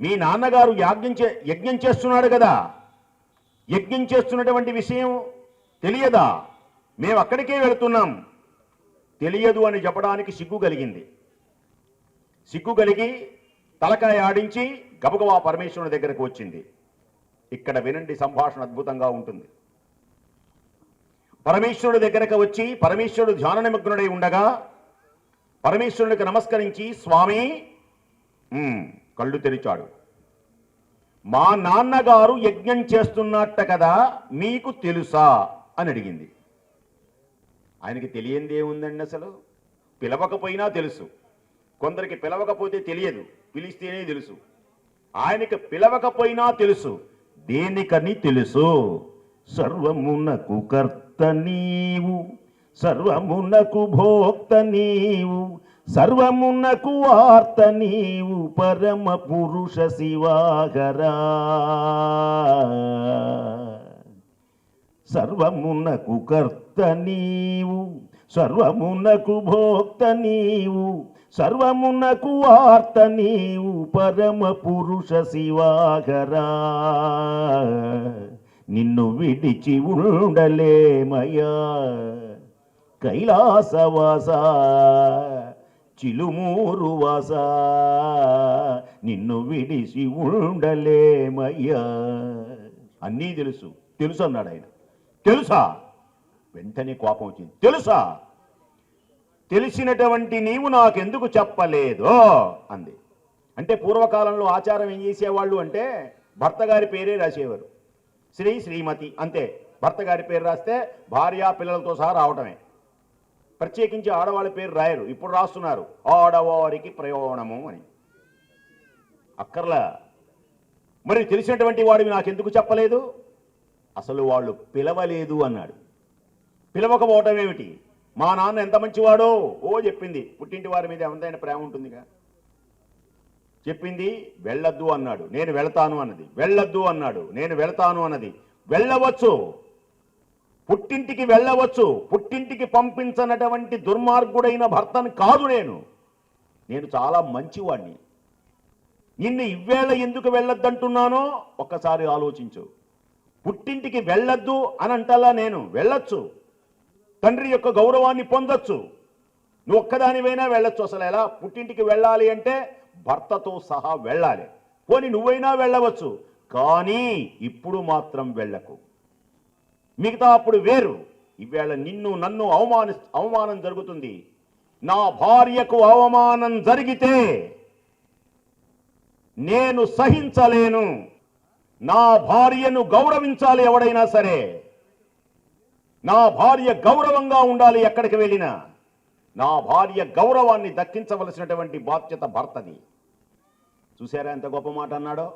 మీ నాన్నగారు యాజ్ఞం చే యజ్ఞం చేస్తున్నాడు కదా. యజ్ఞం చేస్తున్నటువంటి విషయం తెలియదా? మేము అక్కడికే వెళుతున్నాం. తెలియదు అని చెప్పడానికి సిగ్గు కలిగింది. సిగ్గు కలిగి తలకాయ ఆడించి గబగబా పరమేశ్వరుని దగ్గరకు వచ్చింది. ఇక్కడ వినండి సంభాషణ అద్భుతంగా ఉంటుంది. పరమేశ్వరుడి దగ్గరకు వచ్చి పరమేశ్వరుడు ధ్యాన నిమగ్నుడై ఉండగా పరమేశ్వరునికి నమస్కరించి స్వామి కళ్ళు తెరిచాడు. మా నాన్నగారు యజ్ఞం చేస్తున్నట్ట కదా మీకు తెలుసా? అని అడిగింది. ఆయనకి తెలియంది ఏముందండి అసలు? పిలవకపోయినా తెలుసు. కొందరికి పిలవకపోతే తెలియదు. పిలిస్తేనే తెలుసు. ఆయనకి పిలవకపోయినా తెలుసు. దేనికని తెలుసు? సర్వమునకు కర్త నీవు. సర్వమునకు భోక్త నీవు. సర్వమునకు వార్త నీవు పరమ పురుష శివాగరా. సర్వమునకు కర్త నీవు సర్వమునకు భోక్త నీవు సర్వమునకు వార్త నీవు పరమ పురుష శివాగరా. నిన్ను విడిచి ఉండలేమయా కైలాసవాసా చిలుమూరువాస నిన్ను విడిసి ఉండలేమయ్యా. అన్నీ తెలుసు. తెలుసు అన్నాడు ఆయన. తెలుసా? వెంటనే కోపం వచ్చింది. తెలుసా? తెలిసినటువంటి నీవు నాకెందుకు చెప్పలేదో అంది. అంటే పూర్వకాలంలో ఆచారం ఏం చేసేవాళ్ళు అంటే భర్త గారి పేరే రాసేవారు. శ్రీ శ్రీమతి అంతే. భర్త గారి పేరు రాస్తే భార్య పిల్లలతో సహా రావటమే. ప్రత్యేకించి ఆడవాళ్ళ పేరు రాయరు. ఇప్పుడు రాస్తున్నారు. ఆడవారికి ప్రయోజనము అని. అక్కర్లా. మరి తెలిసినటువంటి వాడివి నాకెందుకు చెప్పలేదు? అసలు వాళ్ళు పిలవలేదు అన్నాడు. పిలవకపోవటం ఏమిటి? మా నాన్న ఎంత మంచివాడో? ఓ చెప్పింది. పుట్టింటి వారి మీద ఎంతైనా ప్రేమ ఉంటుందిగా? చెప్పింది వెళ్ళొద్దు అన్నాడు. నేను వెళతాను అన్నది. వెళ్ళొద్దు అన్నాడు. నేను వెళతాను అన్నది. వెళ్ళవచ్చు. పుట్టింటికి వెళ్ళవచ్చు పుట్టింటికి పంపించనటువంటి దుర్మార్గుడైన భర్తను కాదు నేను. నేను చాలా మంచివాణ్ణి. నిన్ను ఇవ్వేళ ఎందుకు వెళ్ళొద్దంటున్నానో ఒక్కసారి ఆలోచించు. పుట్టింటికి వెళ్ళొద్దు అని అంటలా నేను వెళ్ళొచ్చు. తండ్రి యొక్క గౌరవాన్ని పొందొచ్చు. నువ్వు ఒక్కదానివైనా వెళ్ళొచ్చు. అసలు ఎలా? పుట్టింటికి వెళ్ళాలి అంటే భర్తతో సహా వెళ్ళాలి. పోని నువ్వైనా వెళ్ళవచ్చు. కానీ ఇప్పుడు మాత్రం వెళ్ళకు. మిగతా అప్పుడు వేరు. ఈవేళ నిన్ను నన్ను అవమాని అవమానం జరుగుతుంది. నా భార్యకు అవమానం జరిగితే నేను సహించలేను. నా భార్యను గౌరవించాలి ఎవడైనా సరే. నా భార్య గౌరవంగా ఉండాలి ఎక్కడికి వెళ్ళినా. నా భార్య గౌరవాన్ని దక్కించవలసినటువంటి బాధ్యత భర్తది. చూసారా ఎంత గొప్ప మాట అన్నాడో?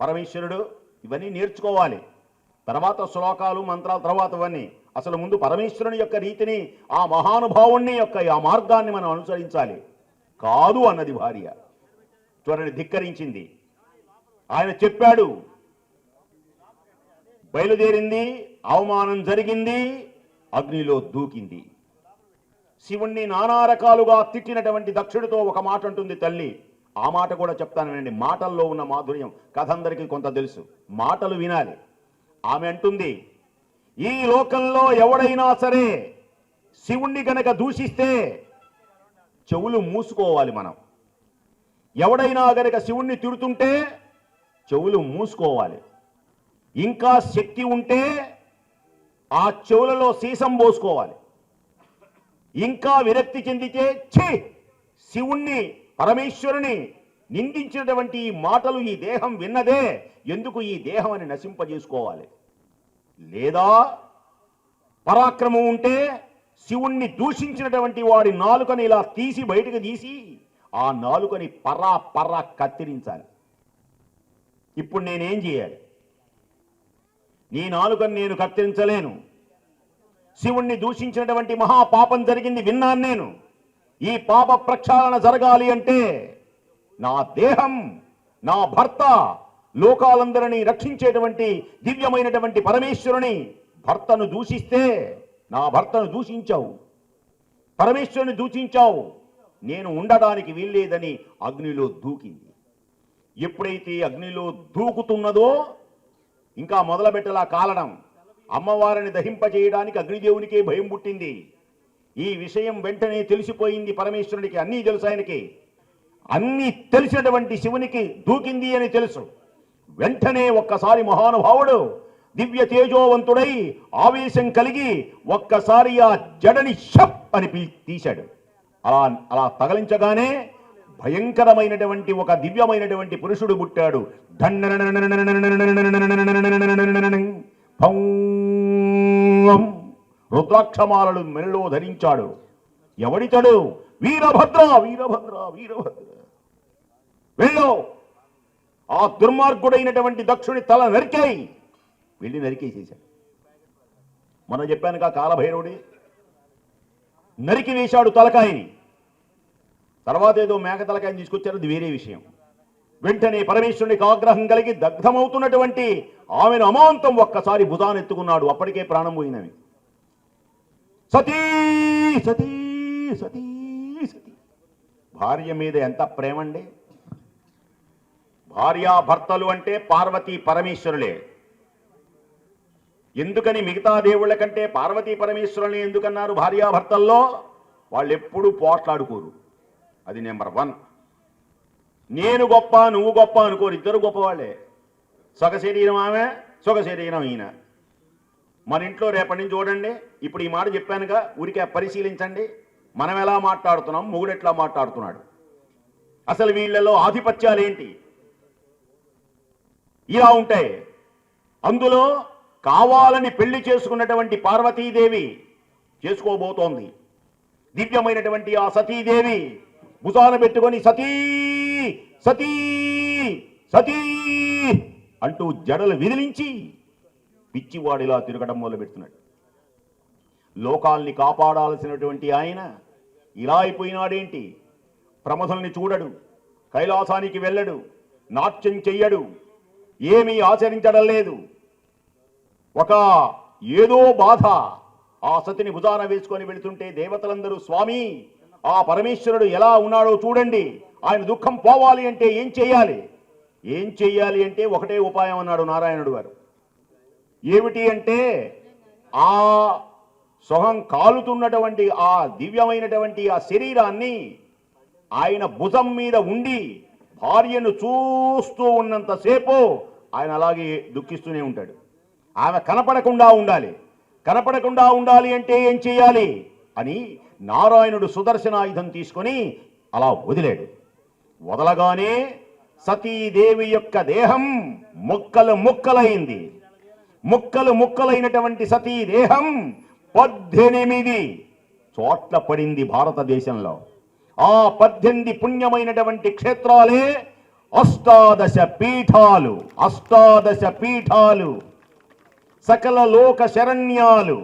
పరమేశ్వరుడు ఇవన్నీ నేర్చుకోవాలి. తర్వాత శ్లోకాలు మంత్రాల తర్వాత ఇవన్నీ అసలు ముందు పరమేశ్వరుని యొక్క రీతిని ఆ మహానుభావుణ్ణి యొక్క ఆ మార్గాన్ని మనం అనుసరించాలి. కాదు అన్నది భార్య. త్వరని ధిక్కరించింది. ఆయన చెప్పాడు బయలుదేరింది అవమానం జరిగింది అగ్నిలో దూకింది. శివుణ్ణి నానా రకాలుగా తిట్టినటువంటి దక్షుడితో ఒక మాట అంటుంది తల్లి. ఆ మాట కూడా చెప్తానండి మాటల్లో ఉన్న మాధుర్యం కథ అందరికీ కొంత తెలుసు. మాటలు వినాలి. ఆమె అంటుంది ఈ లోకంలో ఎవడైనా సరే శివుణ్ణి గనక దూషిస్తే చెవులు మూసుకోవాలి మనం. ఎవడైనా గనక శివుణ్ణి తిడుతుంటే చెవులు మూసుకోవాలి. ఇంకా శక్తి ఉంటే ఆ చెవులలో సీసం పోసుకోవాలి. ఇంకా విరక్తి చెందితే ఛీ శివుణ్ణి పరమేశ్వరుని నిందించినటువంటి ఈ మాటలు ఈ దేహం విన్నదే ఎందుకు ఈ దేహం అని నశింపజేసుకోవాలి? లేదా పరాక్రమం ఉంటే శివుణ్ణి దూషించినటువంటి వాడి నాలుకని ఇలా తీసి బయటకు తీసి ఆ నాలుకని పరా పరా కత్తిరించాలి. ఇప్పుడు నేనేం చేయాలి? నీ నాలుకని నేను కత్తిరించలేను. శివుణ్ణి దూషించినటువంటి మహాపాపం జరిగింది విన్నాను నేను. ఈ పాప ప్రక్షాళన జరగాలి అంటే నా దేహం నా భర్త లోకాలందరినీ రక్షించేటువంటి దివ్యమైనటువంటి పరమేశ్వరుని భర్తను దూషిస్తే నా భర్తను దూషించావు. పరమేశ్వరుని దూషించావు. నేను ఉండడానికి వీల్లేదని అగ్నిలో దూకింది. ఎప్పుడైతే అగ్నిలో దూకుతున్నదో ఇంకా మొదలుపెట్టలా కాలడం అమ్మవారిని దహింపజేయడానికి అగ్నిదేవునికే భయం పుట్టింది. ఈ విషయం వెంటనే తెలిసిపోయింది పరమేశ్వరుడికి అన్నీ తెలుసు ఆయనకి. అన్ని తెలిసినటువంటి శివునికి దూకింది అని తెలుసు వెంటనే ఒక్కసారి మహానుభావుడు దివ్య తేజోవంతుడై ఆవేశం కలిగి ఒక్కసారి ఆ జడని షప్ అని పిలి తీశాడు అలా అలా తగలించగానే భయంకరమైనటువంటి ఒక దివ్యమైనటువంటి పురుషుడు పుట్టాడు రుద్రాక్షమాలను రుద్రాక్షమాలలు మెడలో ధరించాడు ఎవడితడు వీరభద్ర వీరభద్ర వీరభద్ర వెళ్ళు. ఆ దుర్మార్గుడైనటువంటి దక్షుని తల నరికాయి. వెళ్ళి నరికేసేశాడు. మనం చెప్పానుగా కాలభైరవుడి. నరికి వేశాడు తలకాయని. తర్వాత ఏదో మేక తలకాయని తీసుకొచ్చారు అది వేరే విషయం. వెంటనే పరమేశ్వరునికి ఆగ్రహం కలిగి దగ్ధమవుతున్నటువంటి ఆమెను అమాంతం ఒక్కసారి భుజానెత్తుకున్నాడు అప్పటికే ప్రాణం పోయినవి. సతీ సతీ సతీ సతీ. భార్య మీద ఎంత ప్రేమండి? భార్యాభర్తలు అంటే పార్వతీ పరమేశ్వరులే. ఎందుకని మిగతా దేవుళ్ళ కంటే పార్వతీ పరమేశ్వరుల్ని ఎందుకన్నారు భార్యాభర్తల్లో? వాళ్ళు ఎప్పుడూ పోట్లాడుకోరు. అది నెంబర్ వన్. నేను గొప్ప నువ్వు గొప్ప అనుకోరు. ఇద్దరు గొప్పవాళ్ళే. సొగ శరీరం ఆమె సొగ శరీరం ఈయన. మన ఇంట్లో రేపటి నుంచి చూడండి. ఇప్పుడు ఈ మాట చెప్పానుగా ఊరికే పరిశీలించండి. మనం ఎలా మాట్లాడుతున్నాం మొగుడు ఎట్లా మాట్లాడుతున్నాడు? అసలు వీళ్ళలో ఆధిపత్యాలు ఏంటి ఇలా ఉంటాయి. అందులో కావాలని పెళ్ళి చేసుకున్నటువంటి పార్వతీదేవి చేసుకోబోతోంది. దివ్యమైనటువంటి ఆ సతీదేవి భుజాన పెట్టుకొని సతీ సతీ సతీ అంటూ జడలు విదిలించి పిచ్చివాడిలా తిరగడం మొదలు పెడుతున్నాడు లోకాల్ని కాపాడాల్సినటువంటి ఆయన ఇలా అయిపోయినాడేంటి? ప్రమథల్ని చూడడు కైలాసానికి వెళ్ళడు నాట్యం చెయ్యడు ఏమీ ఆచరించడం లేదు. ఒక ఏదో బాధ ఆ సతిని భుజాన వేసుకొని వెళుతుంటే దేవతలందరూ స్వామి ఆ పరమేశ్వరుడు ఎలా ఉన్నాడో చూడండి. ఆయన దుఃఖం పోవాలి అంటే ఏం చెయ్యాలి ఏం చెయ్యాలి అంటే ఒకటే ఉపాయం అన్నాడు నారాయణుడు గారు. ఏమిటి అంటే ఆ సొహం కాలుతున్నటువంటి ఆ దివ్యమైనటువంటి ఆ శరీరాన్ని ఆయన భుజం మీద ఉండి భార్యను చూస్తూ ఉన్నంతసేపు ఆయన అలాగే దుఃఖిస్తూనే ఉంటాడు. ఆమె కనపడకుండా ఉండాలి. కనపడకుండా ఉండాలి అంటే ఏం చేయాలి? అని నారాయణుడు సుదర్శనాయుధం తీసుకొని అలా వదిలాడు. వదలగానే సతీదేవి యొక్క దేహం ముక్కలు ముక్కలైంది. ముక్కలు ముక్కలైనటువంటి సతీ దేహం పద్దెనిమిది చోట్ల పడింది భారతదేశంలో. ఆ పద్దెనిమిది పుణ్యమైనటువంటి క్షేత్రాలే అష్టాదశ పీఠాలు అష్టాదశ పీఠాలు సకల లోక శరణ్యాలు.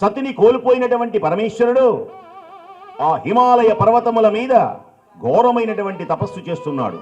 సతిని కోల్పోయినటువంటి పరమేశ్వరుడు ఆ హిమాలయ పర్వతముల మీద ఘోరమైనటువంటి తపస్సు చేస్తున్నాడు.